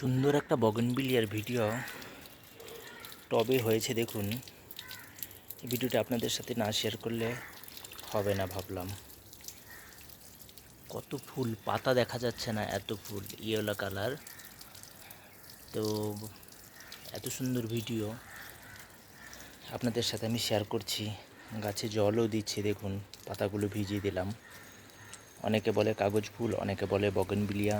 সুন্দর একটা বগনবিলিয়ার ভিডিও টবে হয়েছে, দেখুন। ভিডিওটা আপনাদের সাথে না শেয়ার করলে হবে না ভাবলাম। কত ফুল, পাতা দেখা যাচ্ছে না এত ফুল, ইয়েলো কালার। তো এত সুন্দর ভিডিও আপনাদের সাথে আমি শেয়ার করছি। গাছে জলও দিচ্ছি, দেখুন, পাতাগুলো ভিজিয়ে দিলাম। অনেকে বলে কাগজ ফুল, অনেকে বলে বগনবিলিয়া।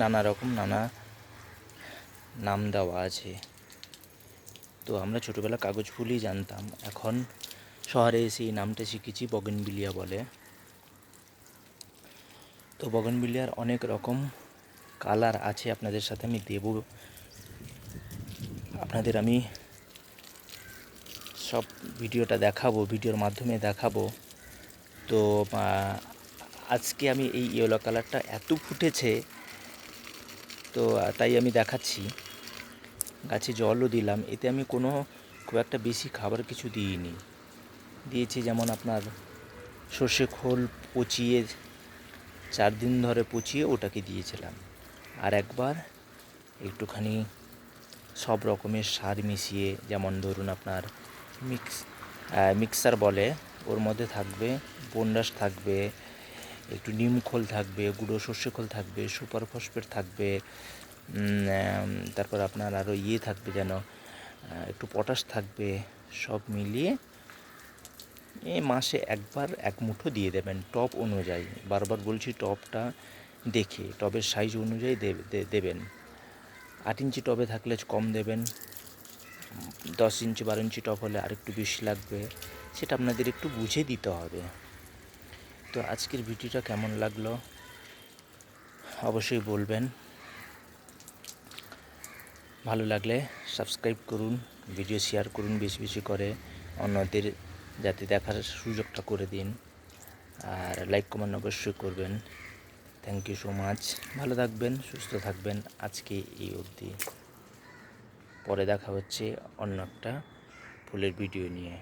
নানা রকম নানা নাম দেওয়া আছে। তো আমরা ছোটোবেলা কাগজ ফুলই জানতাম। এখন শহরে এসে এই নামটা শিখেছি বগনবিলিয়া বলে। তো বগনবিলিয়ার অনেক রকম কালার আছে আপনাদের সাথে আমি দেব। আপনাদের আমি সব ভিডিওটা দেখাবো, ভিডিওর মাধ্যমে দেখাবো। তো আজকে আমি এই ইয়েলো কালারটা এত ফুটেছে তো তাই আমি দেখাচ্ছি। গাছে জলও দিলাম। এতে আমি কোনো খুব একটা বেশি খাবার কিছু দিইনি। দিয়েছি যেমন আপনার সর্ষে খোল পচিয়ে, চার দিন ধরে পচিয়ে ওটাকে দিয়েছিলাম। আর একবার একটুখানি সব রকমের সার মিশিয়ে, যেমন ধরুন আপনার মিক্স মিক্সার বলে, ওর মধ্যে থাকবে বন্ডাস থাকবে একটু নিম খোল থাকবে, গুঁড়ো সর্ষে খোল থাকবে, সুপার ফসফেট থাকবে তারপর আপনার আরও ইয়ে থাকবে যেন একটু পটাশ থাকবে, সব মিলিয়ে এ মাসে একবার এক মুঠো দিয়ে দেবেন, টপ অনুযায়ী। বারবার বলছি টপটা দেখে টবের সাইজ অনুযায়ী দেবেন। আট ইঞ্চি টবে থাকলে কম দেবেন, দশ ইঞ্চি বারো ইঞ্চি টপ হলে আরেকটু বেশি লাগবে, সেটা আপনাদের একটু বুঝে দিতে হবে। তো আজকের ভিডিওটা কেমন লাগল? অবশ্যই বলবেন। ভালো লাগলে সাবস্ক্রাইব করুন ভিডিও শেয়ার করুন বেশি বেশি করে, অন্যদের যাতে দেখার সুযোগটা করে দিন। আর লাইক কমেন্ট অবশ্যই করবেন। থ্যাংক ইউ সো মাচ ভালো থাকবেন, সুস্থ থাকবেন আজকে এই অবধি। পরে দেখা হচ্ছে অন্য একটা ফুলের ভিডিও নিয়ে।